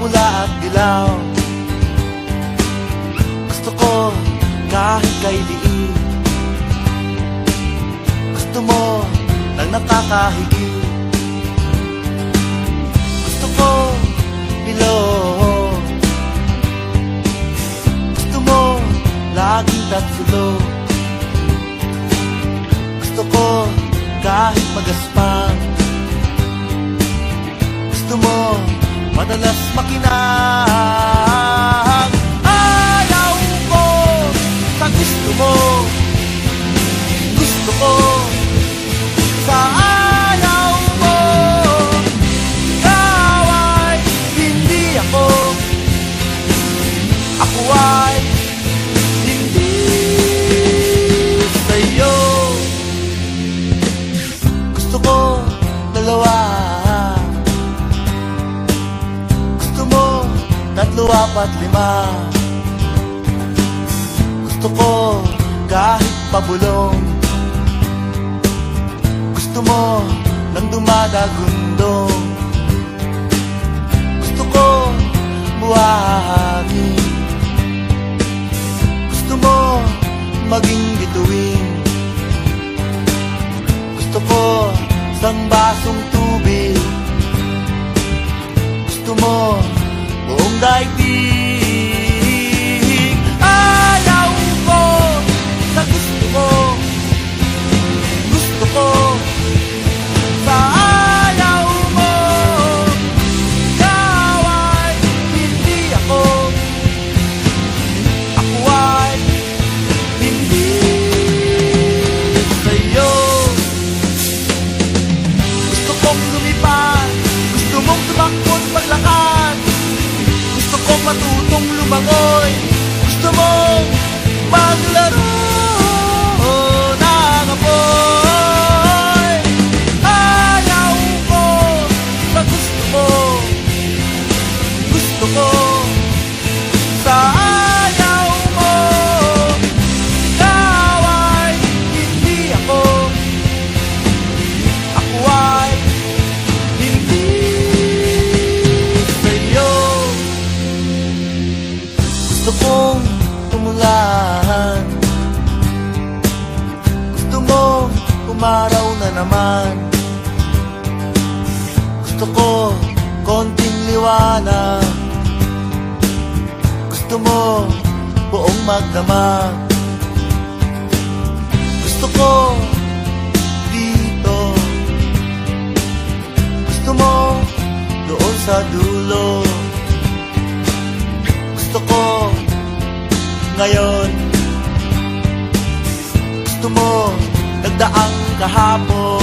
mula at dilaw Gusto ko kahit kay liit Gusto mo nang nakakahigit Gusto ko bilog Gusto mo laging tatsulog Gusto ko kahit magaspang madalas makinang Ayaw ko sa gusto mo. Gusto ko. Sa ayaw mo. Ikaw ay hindi ako. Ako ay hindi sa'yo. Gusto ko dalawa apat, lima. Gusto ko kahit pabulong. Gusto mo nang dumadagundong Gusto ko buhangin. Gusto mo maging bituin. Gusto ko isang basong tubig. Gusto mo buong daigdig Kong matutong lumangoy. Gusto mong maglaro ng apoy Ayaw ko sa gusto ko Gusto ko Gusto kong tumulan Gusto mo umaraw na naman. Gusto ko konting liwanag. Gusto mo buong magdamag Gusto ko dito. Gusto mo doon sa dulo ngayon. Gusto mo nagdaang kahapon